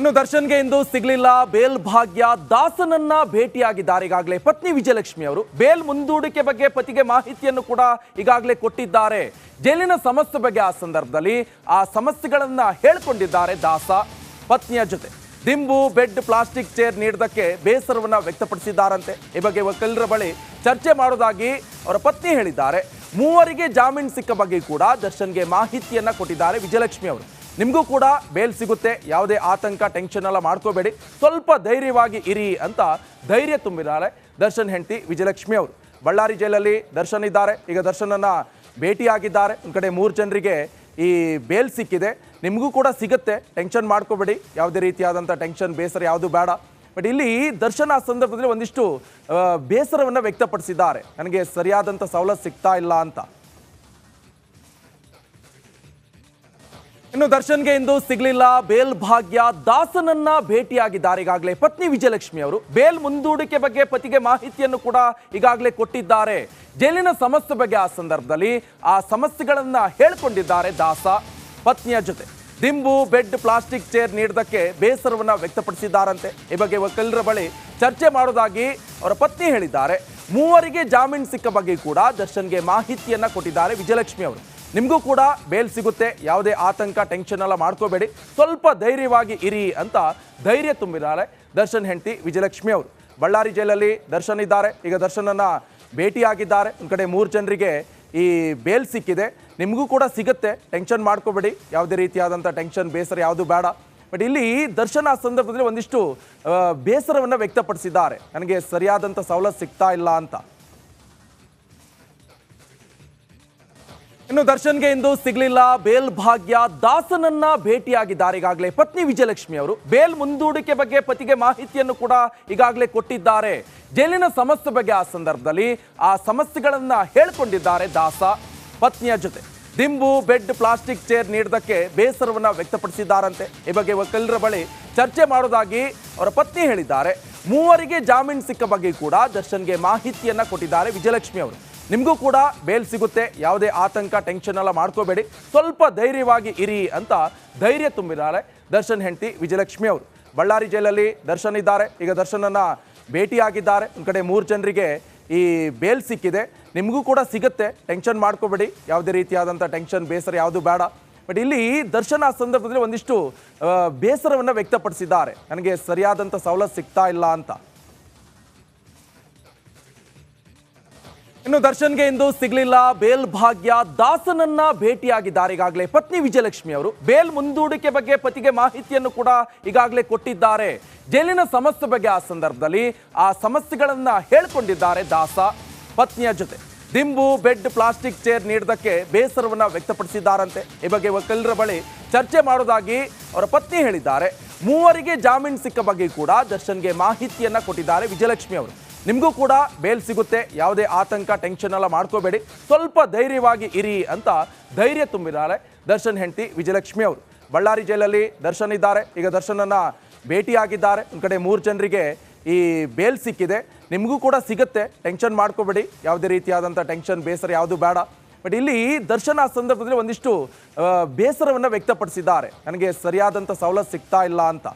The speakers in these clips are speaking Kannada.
ಇನ್ನು ದರ್ಶನ್ಗೆ ಇಂದು ಸಿಗಲಿಲ್ಲ ಬೇಲ್ ಭಾಗ್ಯ ದಾಸನನ್ನ ಭೇಟಿಯಾಗಿದ್ದಾರೆ ಈಗಾಗಲೇ ಪತ್ನಿ ವಿಜಯಲಕ್ಷ್ಮಿ ಅವರು. ಬೇಲ್ ಮುಂದೂಡಿಕೆ ಬಗ್ಗೆ ಪತಿಗೆ ಮಾಹಿತಿಯನ್ನು ಕೂಡ ಈಗಾಗಲೇ ಕೊಟ್ಟಿದ್ದಾರೆ. ಜೈಲಿನ ಸಮಸ್ಯೆ ಬಗ್ಗೆ ಆ ಸಂದರ್ಭದಲ್ಲಿ ಆ ಸಮಸ್ಯೆಗಳನ್ನ ಹೇಳಿಕೊಂಡಿದ್ದಾರೆ ದಾಸ ಪತ್ನಿಯ ಜೊತೆ. ದಿಂಬು, ಬೆಡ್, ಪ್ಲಾಸ್ಟಿಕ್ ಚೇರ್ ನೀಡದಕ್ಕೆ ಬೇಸರವನ್ನ ವ್ಯಕ್ತಪಡಿಸಿದ್ದಾರಂತೆ. ಈ ಬಗ್ಗೆ ವಕೀಲರ ಬಳಿ ಚರ್ಚೆ ಮಾಡೋದಾಗಿ ಅವರ ಪತ್ನಿ ಹೇಳಿದ್ದಾರೆ. ಮೂವರಿಗೆ ಜಾಮೀನು ಸಿಕ್ಕ ಬಗ್ಗೆ ಕೂಡ ದರ್ಶನ್ಗೆ ಮಾಹಿತಿಯನ್ನ ಕೊಟ್ಟಿದ್ದಾರೆ ವಿಜಯಲಕ್ಷ್ಮಿ ಅವರು. ನಿಮಗೂ ಕೂಡ ಬೇಲ್ ಸಿಗುತ್ತೆ. ಯಾವುದೇ ಆತಂಕ ಟೆನ್ಷನ್ ಎಲ್ಲ ಮಾಡ್ಕೋಬೇಡಿ. ಸ್ವಲ್ಪ ಧೈರ್ಯವಾಗಿ ಇರಿ ಅಂತ ಧೈರ್ಯ ತುಂಬಿದ್ದಾರೆ ದರ್ಶನ್ ಹೆಂಡತಿ ವಿಜಯಲಕ್ಷ್ಮಿ ಅವರು. ಬಳ್ಳಾರಿ ಜೈಲಲ್ಲಿ ದರ್ಶನ್ ಇದ್ದಾರೆ. ಈಗ ದರ್ಶನನ್ನ ಭೇಟಿಯಾಗಿದ್ದಾರೆ. ಒಂದು ಕಡೆ ಮೂರು ಜನರಿಗೆ ಈ ಬೇಲ್ ಸಿಕ್ಕಿದೆ. ನಿಮಗೂ ಕೂಡ ಸಿಗುತ್ತೆ. ಟೆನ್ಷನ್ ಮಾಡ್ಕೋಬೇಡಿ. ಯಾವುದೇ ರೀತಿಯಾದಂಥ ಟೆನ್ಷನ್ ಬೇಸರ ಯಾವುದು ಬೇಡ. ಬಟ್ ಇಲ್ಲಿ ದರ್ಶನ ಆ ಸಂದರ್ಭದಲ್ಲಿ ಒಂದಿಷ್ಟು ಬೇಸರವನ್ನು ಬೇಸರವನ್ನ ವ್ಯಕ್ತಪಡಿಸಿದ್ದಾರೆ. ನನಗೆ ಸರಿಯಾದಂಥ ಸವಲತ್ತು ಸಿಗ್ತಾ ಇಲ್ಲ ಅಂತ. ಇನ್ನು ದರ್ಶನ್ಗೆ ಇಂದು ಸಿಗಲಿಲ್ಲ ಬೇಲ್ ಭಾಗ್ಯ. ದಾಸನನ್ನ ಭೇಟಿಯಾಗಿದ್ದಾರೆ. ಈಗಾಗಲೇ ಪತ್ನಿ ವಿಜಯಲಕ್ಷ್ಮಿ ಅವರು ಬೇಲ್ ಮುಂದೂಡಿಕೆ ಬಗ್ಗೆ ಪತಿಗೆ ಮಾಹಿತಿಯನ್ನು ಕೂಡ ಈಗಾಗಲೇ ಕೊಟ್ಟಿದ್ದಾರೆ. ಜೈಲಿನ ಸಮಸ್ಯೆ ಬಗ್ಗೆ ಆ ಸಂದರ್ಭದಲ್ಲಿ ಆ ಸಮಸ್ಯೆಗಳನ್ನ ಹೇಳ್ಕೊಂಡಿದ್ದಾರೆ ದಾಸ ಪತ್ನಿಯ ಜೊತೆ. ದಿಂಬು, ಬೆಡ್, ಪ್ಲಾಸ್ಟಿಕ್ ಚೇರ್ ನೀಡದಕ್ಕೆ ಬೇಸರವನ್ನ ವ್ಯಕ್ತಪಡಿಸಿದ್ದಾರಂತೆ. ಈ ಬಗ್ಗೆ ವಕೀಲರ ಬಳಿ ಚರ್ಚೆ ಮಾಡೋದಾಗಿ ಅವರ ಪತ್ನಿ ಹೇಳಿದ್ದಾರೆ. ಮೂವರಿಗೆ ಜಾಮೀನು ಸಿಕ್ಕ ಬಗ್ಗೆ ಕೂಡ ದರ್ಶನ್ಗೆ ಮಾಹಿತಿಯನ್ನ ಕೊಟ್ಟಿದ್ದಾರೆ ವಿಜಯಲಕ್ಷ್ಮಿ ಅವರು. ನಿಮಗೂ ಕೂಡ ಬೇಲ್ ಸಿಗುತ್ತೆ. ಯಾವುದೇ ಆತಂಕ ಟೆನ್ಷನ್ ಎಲ್ಲ ಮಾಡ್ಕೋಬೇಡಿ. ಸ್ವಲ್ಪ ಧೈರ್ಯವಾಗಿ ಇರಿ ಅಂತ ಧೈರ್ಯ ತುಂಬಿದ್ದಾರೆ ದರ್ಶನ್ ಹೆಂಡತಿ ವಿಜಯಲಕ್ಷ್ಮಿ ಅವರು. ಬಳ್ಳಾರಿ ಜೈಲಲ್ಲಿ ದರ್ಶನ್ ಇದ್ದಾರೆ. ಈಗ ದರ್ಶನನ್ನು ಭೇಟಿಯಾಗಿದ್ದಾರೆ. ಒಂದು ಕಡೆ ಮೂರು ಜನರಿಗೆ ಈ ಬೇಲ್ ಸಿಕ್ಕಿದೆ. ನಿಮಗೂ ಕೂಡ ಸಿಗುತ್ತೆ. ಟೆನ್ಷನ್ ಮಾಡ್ಕೋಬೇಡಿ. ಯಾವುದೇ ರೀತಿಯಾದಂಥ ಟೆನ್ಷನ್ ಬೇಸರ ಯಾವುದು ಬೇಡ. ಬಟ್ ಇಲ್ಲಿ ದರ್ಶನ ಸಂದರ್ಭದಲ್ಲಿ ಒಂದಿಷ್ಟು ಬೇಸರವನ್ನ ವ್ಯಕ್ತಪಡಿಸಿದ್ದಾರೆ. ನನಗೆ ಸರಿಯಾದಂಥ ಸವಲತ್ತು ಸಿಗ್ತಾ ಇಲ್ಲ ಅಂತ. ಇನ್ನು ದರ್ಶನ್ಗೆ ಇಂದು ಸಿಗಲಿಲ್ಲ ಬೇಲ್ ಭಾಗ್ಯ. ದಾಸನನ್ನ ಭೇಟಿಯಾಗಿದ್ದಾರೆ. ಈಗಾಗಲೇ ಪತ್ನಿ ವಿಜಯಲಕ್ಷ್ಮಿ ಅವರು ಬೇಲ್ ಮುಂದೂಡಿಕೆ ಬಗ್ಗೆ ಪತಿಗೆ ಮಾಹಿತಿಯನ್ನು ಕೂಡ ಈಗಾಗಲೇ ಕೊಟ್ಟಿದ್ದಾರೆ. ಜೈಲಿನ ಸಮಸ್ಯೆ ಬಗ್ಗೆ ಆ ಸಂದರ್ಭದಲ್ಲಿ ಆ ಸಮಸ್ಯೆಗಳನ್ನ ಹೇಳಿಕೊಂಡಿದ್ದಾರೆ ದಾಸ ಪತ್ನಿಯ ಜೊತೆ. ದಿಂಬು, ಬೆಡ್, ಪ್ಲಾಸ್ಟಿಕ್ ಚೇರ್ ನೀಡದಕ್ಕೆ ಬೇಸರವನ್ನ ವ್ಯಕ್ತಪಡಿಸಿದ್ದಾರಂತೆ. ಈ ಬಗ್ಗೆ ವಕೀಲರ ಬಳಿ ಚರ್ಚೆ ಮಾಡೋದಾಗಿ ಅವರ ಪತ್ನಿ ಹೇಳಿದ್ದಾರೆ. ಮೂವರಿಗೆ ಜಾಮೀನು ಸಿಕ್ಕ ಬಗ್ಗೆ ಕೂಡ ದರ್ಶನ್ಗೆ ಮಾಹಿತಿಯನ್ನ ಕೊಟ್ಟಿದ್ದಾರೆ ವಿಜಯಲಕ್ಷ್ಮಿ ಅವರು. ನಿಮಗೂ ಕೂಡ ಬೇಲ್ ಸಿಗುತ್ತೆ. ಯಾವುದೇ ಆತಂಕ ಟೆನ್ಷನ್ ಎಲ್ಲ ಮಾಡ್ಕೋಬೇಡಿ. ಸ್ವಲ್ಪ ಧೈರ್ಯವಾಗಿ ಇರಿ ಅಂತ ಧೈರ್ಯ ತುಂಬಿದ್ದಾರೆ ದರ್ಶನ್ ಹೆಂಡತಿ ವಿಜಯಲಕ್ಷ್ಮಿ ಅವರು. ಬಳ್ಳಾರಿ ಜೈಲಲ್ಲಿ ದರ್ಶನ್ ಇದ್ದಾರೆ. ಈಗ ದರ್ಶನನ್ನ ಭೇಟಿಯಾಗಿದ್ದಾರೆ. ಒಂದು ಕಡೆ ಮೂರು ಜನರಿಗೆ ಈ ಬೇಲ್ ಸಿಕ್ಕಿದೆ. ನಿಮಗೂ ಕೂಡ ಸಿಗುತ್ತೆ. ಟೆನ್ಷನ್ ಮಾಡ್ಕೋಬೇಡಿ. ಯಾವುದೇ ರೀತಿಯಾದಂಥ ಟೆನ್ಷನ್ ಬೇಸರ ಯಾವುದು ಬೇಡ. ಬಟ್ ಇಲ್ಲಿ ದರ್ಶನ ಆ ಸಂದರ್ಭದಲ್ಲಿ ಒಂದಿಷ್ಟು ಬೇಸರವನ್ನು ಬೇಸರವನ್ನ ವ್ಯಕ್ತಪಡಿಸಿದ್ದಾರೆ. ನನಗೆ ಸರಿಯಾದಂಥ ಸವಲತ್ತು ಸಿಗ್ತಾ ಇಲ್ಲ ಅಂತ. ಇನ್ನು ದರ್ಶನ್ಗೆ ಇಂದು ಸಿಗಲಿಲ್ಲ ಬೇಲ್ ಭಾಗ್ಯ. ದಾಸನನ್ನ ಭೇಟಿಯಾಗಿದ್ದಾರೆ ಈಗಾಗಲೇ. ಪತ್ನಿ ವಿಜಯಲಕ್ಷ್ಮಿ ಅವರು ಬೇಲ್ ಮುಂದೂಡಿಕೆ ಬಗ್ಗೆ ಪತಿಗೆ ಮಾಹಿತಿಯನ್ನು ಕೂಡ ಈಗಾಗಲೇ ಕೊಟ್ಟಿದ್ದಾರೆ. ಜೈಲಿನ ಸಮಸ್ಯೆ ಬಗ್ಗೆ ಆ ಸಂದರ್ಭದಲ್ಲಿ ಆ ಸಮಸ್ಯೆಗಳನ್ನ ಹೇಳ್ಕೊಂಡಿದ್ದಾರೆ ದಾಸ ಪತ್ನಿಯ ಜೊತೆ. ದಿಂಬು, ಬೆಡ್, ಪ್ಲಾಸ್ಟಿಕ್ ಚೇರ್ ನೀಡದಕ್ಕೆ ಬೇಸರವನ್ನ ವ್ಯಕ್ತಪಡಿಸಿದ್ದಾರಂತೆ. ಈ ಬಗ್ಗೆ ವಕೀಲರ ಬಳಿ ಚರ್ಚೆ ಮಾಡೋದಾಗಿ ಅವರ ಪತ್ನಿ ಹೇಳಿದ್ದಾರೆ. ಮೂವರಿಗೆ ಜಾಮೀನು ಸಿಕ್ಕ ಬಗ್ಗೆ ಕೂಡ ದರ್ಶನ್ಗೆ ಮಾಹಿತಿಯನ್ನ ಕೊಟ್ಟಿದ್ದಾರೆ ವಿಜಯಲಕ್ಷ್ಮಿ ಅವರು. ನಿಮಗೂ ಕೂಡ ಬೇಲ್ ಸಿಗುತ್ತೆ. ಯಾವುದೇ ಆತಂಕ ಟೆನ್ಷನ್ ಎಲ್ಲ ಮಾಡ್ಕೋಬೇಡಿ. ಸ್ವಲ್ಪ ಧೈರ್ಯವಾಗಿ ಇರಿ ಅಂತ ಧೈರ್ಯ ತುಂಬಿದ್ದಾರೆ ದರ್ಶನ್ ಹೆಂಡತಿ ವಿಜಯಲಕ್ಷ್ಮಿ ಅವರು. ಬಳ್ಳಾರಿ ಜೈಲಲ್ಲಿ ದರ್ಶನ್ ಇದ್ದಾರೆ. ಈಗ ದರ್ಶನನ್ನು ಭೇಟಿಯಾಗಿದ್ದಾರೆ. ಒಂದು ಕಡೆ ಮೂರು ಜನರಿಗೆ ಈ ಬೇಲ್ ಸಿಕ್ಕಿದೆ. ನಿಮಗೂ ಕೂಡ ಸಿಗುತ್ತೆ. ಟೆನ್ಷನ್ ಮಾಡ್ಕೋಬೇಡಿ. ಯಾವುದೇ ರೀತಿಯಾದಂಥ ಟೆನ್ಷನ್ ಬೇಸರ ಯಾವುದು ಬೇಡ. ಬಟ್ ಇಲ್ಲಿ ದರ್ಶನ ಆ ಸಂದರ್ಭದಲ್ಲಿ ಒಂದಿಷ್ಟು ಬೇಸರವನ್ನು ಬೇಸರವನ್ನ ವ್ಯಕ್ತಪಡಿಸಿದ್ದಾರೆ. ನನಗೆ ಸರಿಯಾದಂಥ ಸವಲತ್ತು ಸಿಗ್ತಾ ಇಲ್ಲ ಅಂತ.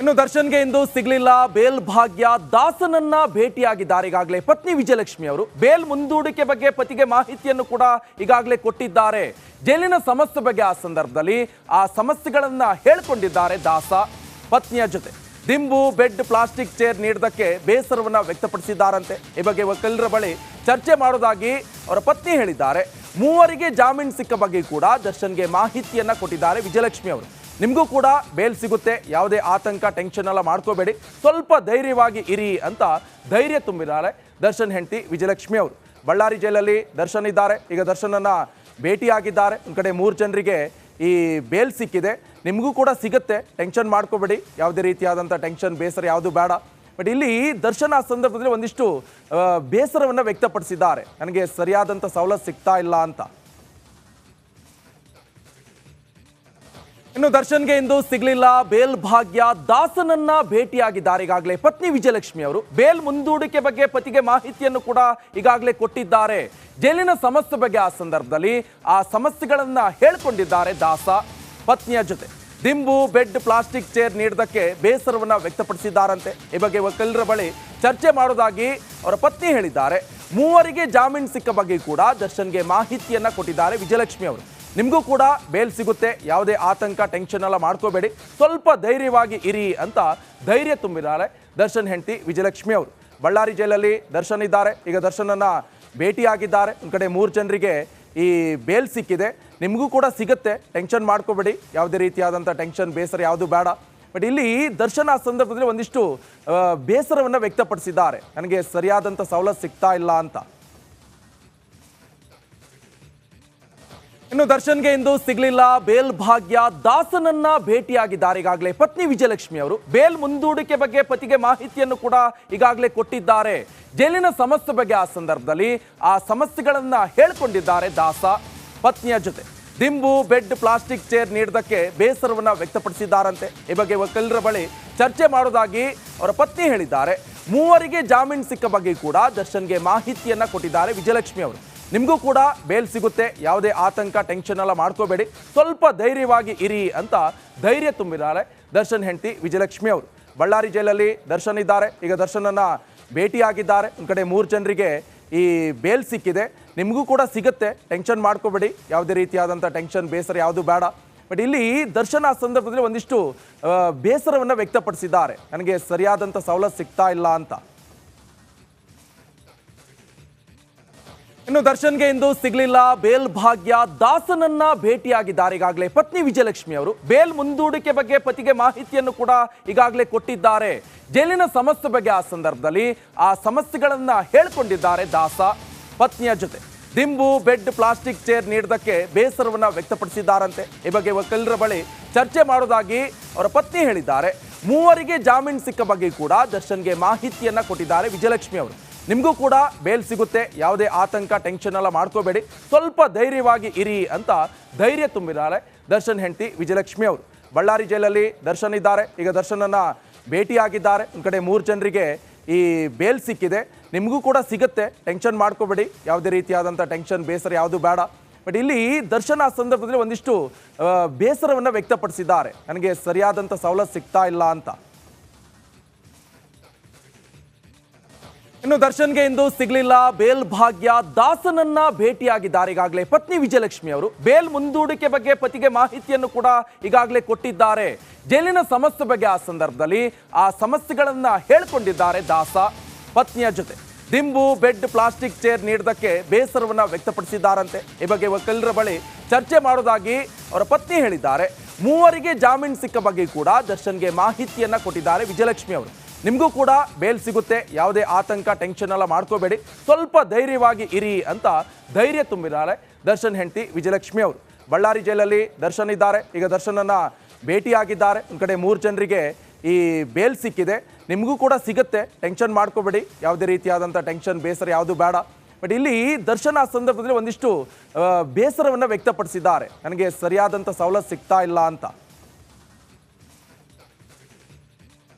ಇನ್ನು ದರ್ಶನ್ಗೆ ಇಂದು ಸಿಗಲಿಲ್ಲ ಬೇಲ್ ಭಾಗ್ಯ. ದಾಸನನ್ನ ಭೇಟಿಯಾಗಿದ್ದಾರೆ. ಈಗಾಗಲೇ ಪತ್ನಿ ವಿಜಯಲಕ್ಷ್ಮಿ ಅವರು ಬೇಲ್ ಮುಂದೂಡಿಕೆ ಬಗ್ಗೆ ಪತಿಗೆ ಮಾಹಿತಿಯನ್ನು ಕೂಡ ಈಗಾಗಲೇ ಕೊಟ್ಟಿದ್ದಾರೆ. ಜೈಲಿನ ಸಮಸ್ಯೆ ಬಗ್ಗೆ ಆ ಸಂದರ್ಭದಲ್ಲಿ ಆ ಸಮಸ್ಯೆಗಳನ್ನ ಹೇಳ್ಕೊಂಡಿದ್ದಾರೆ ದಾಸ ಪತ್ನಿಯ ಜೊತೆ. ದಿಂಬು, ಬೆಡ್, ಪ್ಲಾಸ್ಟಿಕ್ ಚೇರ್ ನೀಡದಕ್ಕೆ ಬೇಸರವನ್ನ ವ್ಯಕ್ತಪಡಿಸಿದ್ದಾರಂತೆ. ಈ ಬಗ್ಗೆ ವಕೀಲರ ಬಳಿ ಚರ್ಚೆ ಮಾಡೋದಾಗಿ ಅವರ ಪತ್ನಿ ಹೇಳಿದ್ದಾರೆ. ಮೂವರಿಗೆ ಜಾಮೀನು ಸಿಕ್ಕ ಬಗ್ಗೆ ಕೂಡ ದರ್ಶನ್ಗೆ ಮಾಹಿತಿಯನ್ನ ಕೊಟ್ಟಿದ್ದಾರೆ ವಿಜಯಲಕ್ಷ್ಮಿ ಅವರು. ನಿಮಗೂ ಕೂಡ ಬೇಲ್ ಸಿಗುತ್ತೆ. ಯಾವುದೇ ಆತಂಕ ಟೆನ್ಷನ್ ಎಲ್ಲ ಮಾಡ್ಕೋಬೇಡಿ. ಸ್ವಲ್ಪ ಧೈರ್ಯವಾಗಿ ಇರಿ ಅಂತ ಧೈರ್ಯ ತುಂಬಿದ್ದಾರೆ ದರ್ಶನ್ ಹೆಂಡತಿ ವಿಜಯಲಕ್ಷ್ಮಿ ಅವರು. ಬಳ್ಳಾರಿ ಜೈಲಲ್ಲಿ ದರ್ಶನ್ ಇದ್ದಾರೆ. ಈಗ ದರ್ಶನನ್ನು ಭೇಟಿಯಾಗಿದ್ದಾರೆ. ಒಂದು ಕಡೆ ಮೂರು ಜನರಿಗೆ ಈ ಬೇಲ್ ಸಿಕ್ಕಿದೆ. ನಿಮಗೂ ಕೂಡ ಸಿಗುತ್ತೆ. ಟೆನ್ಷನ್ ಮಾಡ್ಕೋಬೇಡಿ. ಯಾವುದೇ ರೀತಿಯಾದಂಥ ಟೆನ್ಷನ್ ಬೇಸರ ಯಾವುದು ಬೇಡ. ಬಟ್ ಇಲ್ಲಿ ದರ್ಶನ ಆ ಸಂದರ್ಭದಲ್ಲಿ ಒಂದಿಷ್ಟು ಬೇಸರವನ್ನು ಬೇಸರವನ್ನ ವ್ಯಕ್ತಪಡಿಸಿದ್ದಾರೆ. ನನಗೆ ಸರಿಯಾದಂಥ ಸವಲತ್ತು ಸಿಗ್ತಾ ಇಲ್ಲ ಅಂತ. ಇನ್ನು ದರ್ಶನ್ಗೆ ಇಂದು ಸಿಗಲಿಲ್ಲ ಬೇಲ್ ಭಾಗ್ಯ ದಾಸನನ್ನ ಭೇಟಿಯಾಗಿದ್ದಾರೆ ಈಗಾಗಲೇ ಪತ್ನಿ ವಿಜಯಲಕ್ಷ್ಮಿ ಅವರು. ಬೇಲ್ ಮುಂದೂಡಿಕೆ ಬಗ್ಗೆ ಪತಿಗೆ ಮಾಹಿತಿಯನ್ನು ಕೂಡ ಈಗಾಗಲೇ ಕೊಟ್ಟಿದ್ದಾರೆ. ಜೈಲಿನ ಸಮಸ್ಯೆ ಬಗ್ಗೆ ಆ ಸಂದರ್ಭದಲ್ಲಿ ಆ ಸಮಸ್ಯೆಗಳನ್ನ ಹೇಳ್ಕೊಂಡಿದ್ದಾರೆ ದಾಸ ಪತ್ನಿಯ ಜೊತೆ. ದಿಂಬು, ಬೆಡ್, ಪ್ಲಾಸ್ಟಿಕ್ ಚೇರ್ ನೀಡದಕ್ಕೆ ಬೇಸರವನ್ನ ವ್ಯಕ್ತಪಡಿಸಿದ್ದಾರಂತೆ. ಈ ಬಗ್ಗೆ ವಕೀಲರ ಬಳಿ ಚರ್ಚೆ ಮಾಡೋದಾಗಿ ಅವರ ಪತ್ನಿ ಹೇಳಿದ್ದಾರೆ. ಮೂವರಿಗೆ ಜಾಮೀನು ಸಿಕ್ಕ ಬಗ್ಗೆ ಕೂಡ ದರ್ಶನ್ಗೆ ಮಾಹಿತಿಯನ್ನ ಕೊಟ್ಟಿದ್ದಾರೆ ವಿಜಯಲಕ್ಷ್ಮಿ ಅವರು. ನಿಮಗೂ ಕೂಡ ಬೇಲ್ ಸಿಗುತ್ತೆ. ಯಾವುದೇ ಆತಂಕ ಟೆನ್ಷನ್ ಎಲ್ಲ ಮಾಡ್ಕೋಬೇಡಿ. ಸ್ವಲ್ಪ ಧೈರ್ಯವಾಗಿ ಇರಿ ಅಂತ ಧೈರ್ಯ ತುಂಬಿದ್ದಾರೆ ದರ್ಶನ್ ಹೆಂಡತಿ ವಿಜಯಲಕ್ಷ್ಮಿ ಅವರು. ಬಳ್ಳಾರಿ ಜೈಲಲ್ಲಿ ದರ್ಶನ್ ಇದ್ದಾರೆ. ಈಗ ದರ್ಶನನ್ನ ಭೇಟಿಯಾಗಿದ್ದಾರೆ. ಒಂದು ಕಡೆ ಮೂರು ಜನರಿಗೆ ಈ ಬೇಲ್ ಸಿಕ್ಕಿದೆ. ನಿಮಗೂ ಕೂಡ ಸಿಗುತ್ತೆ. ಟೆನ್ಷನ್ ಮಾಡ್ಕೋಬೇಡಿ. ಯಾವುದೇ ರೀತಿಯಾದಂಥ ಟೆನ್ಷನ್ ಬೇಸರ ಯಾವುದು ಬೇಡ. ಬಟ್ ಇಲ್ಲಿ ದರ್ಶನ ಆ ಸಂದರ್ಭದಲ್ಲಿ ಒಂದಿಷ್ಟು ಬೇಸರವನ್ನು ಬೇಸರವನ್ನ ವ್ಯಕ್ತಪಡಿಸಿದ್ದಾರೆ. ನನಗೆ ಸರಿಯಾದಂಥ ಸವಲತ್ತು ಸಿಗ್ತಾ ಇಲ್ಲ ಅಂತ. ಇನ್ನು ದರ್ಶನ್ಗೆ ಇಂದು ಸಿಗಲಿಲ್ಲ ಬೇಲ್ ಭಾಗ್ಯ. ದಾಸನನ್ನ ಭೇಟಿಯಾಗಿದ್ದಾರೆ. ಈಗಾಗಲೇ ಪತ್ನಿ ವಿಜಯಲಕ್ಷ್ಮಿ ಅವರು ಬೇಲ್ ಮುಂದೂಡಿಕೆ ಬಗ್ಗೆ ಪತಿಗೆ ಮಾಹಿತಿಯನ್ನು ಕೂಡ ಈಗಾಗಲೇ ಕೊಟ್ಟಿದ್ದಾರೆ. ಜೈಲಿನ ಸಮಸ್ಯೆ ಬಗ್ಗೆ ಆ ಸಂದರ್ಭದಲ್ಲಿ ಆ ಸಮಸ್ಯೆಗಳನ್ನ ಹೇಳ್ಕೊಂಡಿದ್ದಾರೆ ದಾಸ ಪತ್ನಿಯ ಜೊತೆ. ದಿಂಬು, ಬೆಡ್, ಪ್ಲಾಸ್ಟಿಕ್ ಚೇರ್ ನೀಡದಕ್ಕೆ ಬೇಸರವನ್ನ ವ್ಯಕ್ತಪಡಿಸಿದ್ದಾರಂತೆ. ಈ ಬಗ್ಗೆ ವಕೀಲರ ಬಳಿ ಚರ್ಚೆ ಮಾಡೋದಾಗಿ ಅವರ ಪತ್ನಿ ಹೇಳಿದ್ದಾರೆ. ಮೂವರಿಗೆ ಜಾಮೀನು ಸಿಕ್ಕ ಬಗ್ಗೆ ಕೂಡ ದರ್ಶನ್ಗೆ ಮಾಹಿತಿಯನ್ನ ಕೊಟ್ಟಿದ್ದಾರೆ ವಿಜಯಲಕ್ಷ್ಮಿ ಅವರು. ನಿಮಗೂ ಕೂಡ ಬೇಲ್ ಸಿಗುತ್ತೆ. ಯಾವುದೇ ಆತಂಕ ಟೆನ್ಷನ್ ಎಲ್ಲ ಮಾಡ್ಕೋಬೇಡಿ. ಸ್ವಲ್ಪ ಧೈರ್ಯವಾಗಿ ಇರಿ ಅಂತ ಧೈರ್ಯ ತುಂಬಿದ್ದಾರೆ ದರ್ಶನ್ ಹೆಂಡತಿ ವಿಜಯಲಕ್ಷ್ಮಿ ಅವರು. ಬಳ್ಳಾರಿ ಜೈಲಲ್ಲಿ ದರ್ಶನ್ ಇದ್ದಾರೆ. ಈಗ ದರ್ಶನನ್ನು ಭೇಟಿಯಾಗಿದ್ದಾರೆ. ಒಂದು ಕಡೆ ಮೂರು ಜನರಿಗೆ ಈ ಬೇಲ್ ಸಿಕ್ಕಿದೆ. ನಿಮಗೂ ಕೂಡ ಸಿಗುತ್ತೆ. ಟೆನ್ಷನ್ ಮಾಡ್ಕೋಬೇಡಿ. ಯಾವುದೇ ರೀತಿಯಾದಂಥ ಟೆನ್ಷನ್ ಬೇಸರ ಯಾವುದು ಬೇಡ. ಬಟ್ ಇಲ್ಲಿ ದರ್ಶನ ಸಂದರ್ಭದಲ್ಲಿ ಒಂದಿಷ್ಟು ಬೇಸರವನ್ನ ವ್ಯಕ್ತಪಡಿಸಿದ್ದಾರೆ. ನನಗೆ ಸರಿಯಾದಂಥ ಸವಲತ್ತು ಸಿಗ್ತಾ ಇಲ್ಲ ಅಂತ. ಇನ್ನು ದರ್ಶನ್ಗೆ ಇಂದು ಸಿಗಲಿಲ್ಲ ಬೇಲ್ ಭಾಗ್ಯ. ದಾಸನನ್ನ ಭೇಟಿಯಾಗಿದ್ದಾರೆ ಈಗಾಗಲೇ ಪತ್ನಿ ವಿಜಯಲಕ್ಷ್ಮಿ ಅವರು. ಬೇಲ್ ಮುಂದೂಡಿಕೆ ಬಗ್ಗೆ ಪತಿಗೆ ಮಾಹಿತಿಯನ್ನು ಕೂಡ ಈಗಾಗಲೇ ಕೊಟ್ಟಿದ್ದಾರೆ. ಜೈಲಿನ ಸಮಸ್ಯೆ ಬಗ್ಗೆ ಆ ಸಂದರ್ಭದಲ್ಲಿ ಆ ಸಮಸ್ಯೆಗಳನ್ನ ಹೇಳಿಕೊಂಡಿದ್ದಾರೆ ದಾಸ ಪತ್ನಿಯ ಜೊತೆ. ದಿಂಬು, ಬೆಡ್, ಪ್ಲಾಸ್ಟಿಕ್ ಚೇರ್ ನೀಡದಕ್ಕೆ ಬೇಸರವನ್ನ ವ್ಯಕ್ತಪಡಿಸಿದ್ದಾರಂತೆ. ಈ ಬಗ್ಗೆ ವಕೀಲರ ಬಳಿ ಚರ್ಚೆ ಮಾಡೋದಾಗಿ ಅವರ ಪತ್ನಿ ಹೇಳಿದ್ದಾರೆ. ಮೂವರಿಗೆ ಜಾಮೀನು ಸಿಕ್ಕ ಬಗ್ಗೆ ಕೂಡ ದರ್ಶನ್ಗೆ ಮಾಹಿತಿಯನ್ನ ಕೊಟ್ಟಿದ್ದಾರೆ ವಿಜಯಲಕ್ಷ್ಮಿ ಅವರು. ನಿಮಗೂ ಕೂಡ ಬೇಲ್ ಸಿಗುತ್ತೆ. ಯಾವುದೇ ಆತಂಕ ಟೆನ್ಷನ್ ಎಲ್ಲ ಮಾಡ್ಕೋಬೇಡಿ. ಸ್ವಲ್ಪ ಧೈರ್ಯವಾಗಿ ಇರಿ ಅಂತ ಧೈರ್ಯ ತುಂಬಿದ್ದಾರೆ ದರ್ಶನ್ ಹೆಂಡತಿ ವಿಜಯಲಕ್ಷ್ಮಿ ಅವರು. ಬಳ್ಳಾರಿ ಜೈಲಲ್ಲಿ ದರ್ಶನ್ ಇದ್ದಾರೆ. ಈಗ ದರ್ಶನನ್ನ ಭೇಟಿಯಾಗಿದ್ದಾರೆ. ಒಂದು ಕಡೆ ಮೂರು ಜನರಿಗೆ ಈ ಬೇಲ್ ಸಿಕ್ಕಿದೆ. ನಿಮಗೂ ಕೂಡ ಸಿಗುತ್ತೆ. ಟೆನ್ಷನ್ ಮಾಡ್ಕೋಬೇಡಿ. ಯಾವುದೇ ರೀತಿಯಾದಂಥ ಟೆನ್ಷನ್ ಬೇಸರ ಯಾವುದು ಬೇಡ. ಬಟ್ ಇಲ್ಲಿ ದರ್ಶನ ಆ ಸಂದರ್ಭದಲ್ಲಿ ಒಂದಿಷ್ಟು ಬೇಸರವನ್ನು ಬೇಸರವನ್ನ ವ್ಯಕ್ತಪಡಿಸಿದ್ದಾರೆ. ನನಗೆ ಸರಿಯಾದಂಥ ಸವಲತ್ತು ಸಿಗ್ತಾ ಇಲ್ಲ ಅಂತ. ಇನ್ನು ದರ್ಶನ್ಗೆ ಇಂದು ಸಿಗಲಿಲ್ಲ ಬೇಲ್ ಭಾಗ್ಯ. ದಾಸನನ್ನ ಭೇಟಿಯಾಗಿದ್ದಾರೆ ಈಗಾಗಲೇ. ಪತ್ನಿ ವಿಜಯಲಕ್ಷ್ಮಿ ಅವರು ಬೇಲ್ ಮುಂದೂಡಿಕೆ ಬಗ್ಗೆ ಪತಿಗೆ ಮಾಹಿತಿಯನ್ನು ಕೂಡ ಈಗಾಗಲೇ ಕೊಟ್ಟಿದ್ದಾರೆ. ಜೈಲಿನ ಸಮಸ್ಯೆ ಬಗ್ಗೆ ಆ ಸಂದರ್ಭದಲ್ಲಿ ಆ ಸಮಸ್ಯೆಗಳನ್ನ ಹೇಳ್ಕೊಂಡಿದ್ದಾರೆ ದಾಸ ಪತ್ನಿಯ ಜೊತೆ. ದಿಂಬು, ಬೆಡ್, ಪ್ಲಾಸ್ಟಿಕ್ ಚೇರ್ ನೀಡದಕ್ಕೆ ಬೇಸರವನ್ನ ವ್ಯಕ್ತಪಡಿಸಿದ್ದಾರಂತೆ. ಈ ಬಗ್ಗೆ ವಕೀಲರ ಬಳಿ ಚರ್ಚೆ ಮಾಡೋದಾಗಿ ಅವರ ಪತ್ನಿ ಹೇಳಿದ್ದಾರೆ. ಮೂವರಿಗೆ ಜಾಮೀನು ಸಿಕ್ಕ ಬಗ್ಗೆ ಕೂಡ ದರ್ಶನ್ಗೆ ಮಾಹಿತಿಯನ್ನ ಕೊಟ್ಟಿದ್ದಾರೆ ವಿಜಯಲಕ್ಷ್ಮಿ ಅವರು. ನಿಮಗೂ ಕೂಡ ಬೇಲ್ ಸಿಗುತ್ತೆ. ಯಾವುದೇ ಆತಂಕ ಟೆನ್ಷನ್ ಎಲ್ಲ ಮಾಡ್ಕೋಬೇಡಿ. ಸ್ವಲ್ಪ ಧೈರ್ಯವಾಗಿ ಇರಿ ಅಂತ ಧೈರ್ಯ ತುಂಬಿದ್ದಾರೆ ದರ್ಶನ್ ಹೆಂಡತಿ ವಿಜಯಲಕ್ಷ್ಮಿ ಅವರು. ಬಳ್ಳಾರಿ ಜೈಲಲ್ಲಿ ದರ್ಶನ್ ಇದ್ದಾರೆ. ಈಗ ದರ್ಶನನ್ನು ಭೇಟಿಯಾಗಿದ್ದಾರೆ. ಒಂದು ಕಡೆ ಮೂರು ಜನರಿಗೆ ಈ ಬೇಲ್ ಸಿಕ್ಕಿದೆ. ನಿಮಗೂ ಕೂಡ ಸಿಗುತ್ತೆ. ಟೆನ್ಷನ್ ಮಾಡ್ಕೋಬೇಡಿ. ಯಾವುದೇ ರೀತಿಯಾದಂಥ ಟೆನ್ಷನ್ ಬೇಸರ ಯಾವುದು ಬೇಡ. ಬಟ್ ಇಲ್ಲಿ ದರ್ಶನ ಆ ಸಂದರ್ಭದಲ್ಲಿ ಒಂದಿಷ್ಟು ಬೇಸರವನ್ನು ಬೇಸರವನ್ನ ವ್ಯಕ್ತಪಡಿಸಿದ್ದಾರೆ. ನನಗೆ ಸರಿಯಾದಂಥ ಸವಲತ್ತು ಸಿಗ್ತಾ ಇಲ್ಲ ಅಂತ.